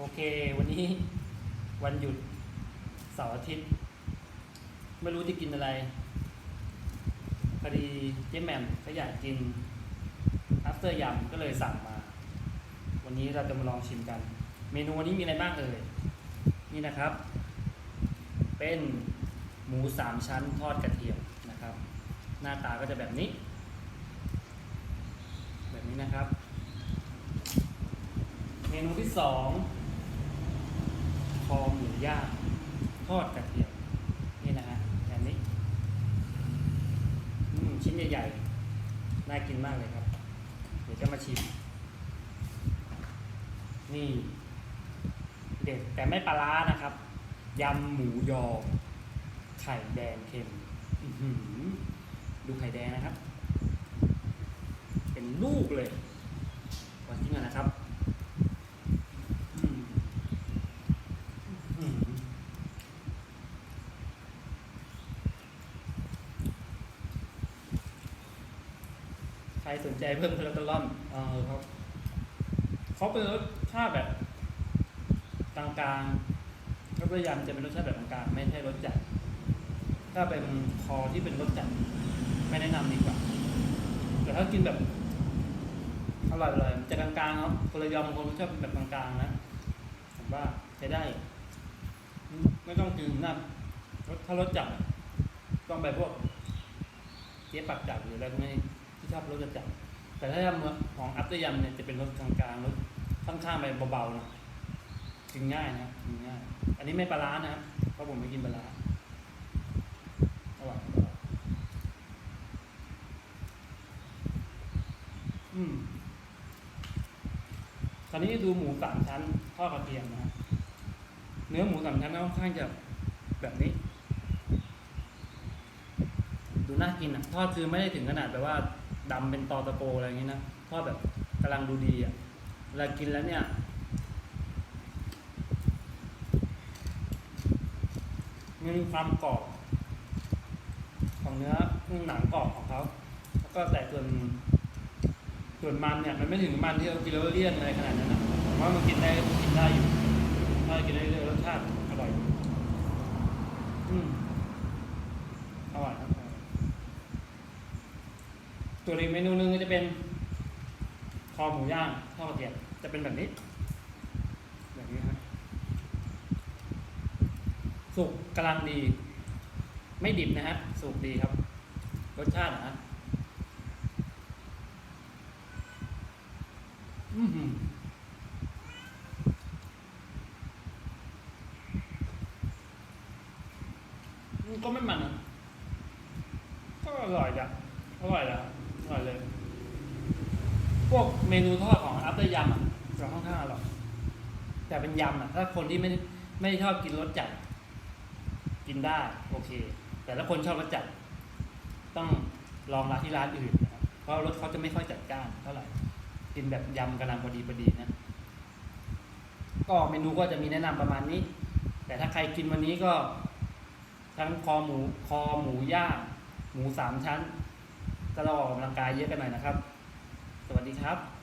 โอเค วันนี้วันหยุดเสาร์อาทิตย์ ไม่รู้จะกินอะไรพอดีเจ๊แหม่มเขาอยากกิน after ยำก็เลยสั่งมา วันนี้เราจะมาลองชิมกัน เมนูวันนี้มีอะไรบ้างเอ่ยนี่นะครับ เป็นหมูสามชั้นทอดกระเทียมนะครับ หน้าตาก็จะแบบนี้ แบบนี้นะครับ เมนูที่สอง คอหมูย่างทอดกระเทียมนี่นะฮะแบบนี้ชิ้นใหญ่ๆน่ากินมากเลยครับ เดี๋ยวจะมาชิม นี่เด็ดแต่ไม่ปลาร้านะครับยำหมูยอ ไข่แดงเค็มดูไข่แดงนะครับ เป็นลูกเลยวัดทิ้งกันนะครับอืมอืมใค รสนใจเพิ่มคอเลสเตอรอลเออครับเขาเป็นรสชาติแบบกลางๆรสยำจะเป็นรสชาติแบบกลางๆไม่ใช่รสจัด ถ้าเป็นคอที่เป็นรสจัด ไม่แนะนำดีกว่า แต่ถ้ากินแบบอร่อยๆจะกลางๆครับคนละยอมบางคนชอบแบบกลางๆนะผมว่าใช้ได้อืมไม่ต้องกินนะรสถ้ารสจัดต้องไปพวกเจ๊ปักจัดหรืออะไรพวกนี้ที่ช อบรสจัดแต่ถ้าของอัพเตอร์ยำเนี่ยจะเป็นรสกลางๆรสค่อนข้างไปเบาๆนะกินง่ายนะกินง่าย อันนี้ไม่ปลาร้านะครับเพราะผมไม่กินปลาร้าอร่อยอืมคราวนี้ดูหมูสามชั้นทอดกระเทียมนะฮะเนื้อหมูสามชั้นค่อนข้างจะแบบนี้ ดูน่ากินอะทอดคือไม่ได้ถึงขนาดแบบว่า ดำเป็นตอตะโกอะไรอย่างนี้นะทอดแบบกำลังดูดีอะเวลากินแล้วเนี่ยมีความกรอบของเนื้อหนังกรอบของเขาแล้วก็แต่ส่วนส่วนมันเนี่ยมันไม่ถึงมันที่เรากินแล้วเลี่ยนอะไรขนาดนั้นนะผมว่ามันกินได้กินได้อยู่ถ้ากินได้เรื่อยรสชาติอร่อย อืมอร่อยครับอร่อย ตัวอีกเมนูหนึ่งก็จะเป็นคอหมูย่างทอดกระเทียมจะเป็นแบบนี้ แบบนี้ครับสุกกำลังดี ไม่ดิบนะฮะสุกดีครับ รสชาตินะฮะอือหืออืมก็ไม่มันนะก็อร่อยจ้ะอร่อยแล้ว อร่อยเลย พวกเมนูทอดของอัพเตอร์ยำอะจะค่อนข้างอร่อยแต่เป็นยำอะ ถ้าคนที่ไม่ไม่ชอบกินรสจัด กินได้ โอเค แต่ถ้าคนชอบรสจัด ต้องลองร้านที่ร้านอื่นนะครับเพราะรสเขาจะไม่ค่อยจัดจ้านเท่าไหร่กินแบบยำกำลังพอดีพอดีนะก็เมนูก็จะมีแนะนำประมาณนี้ แต่ถ้าใครกินวันนี้ก็ ทั้งคอหมูคอหมูย่างหมูสามชั้น ก็ลองออกกำลังกายเยอะกันหน่อยนะครับ สวัสดีครับ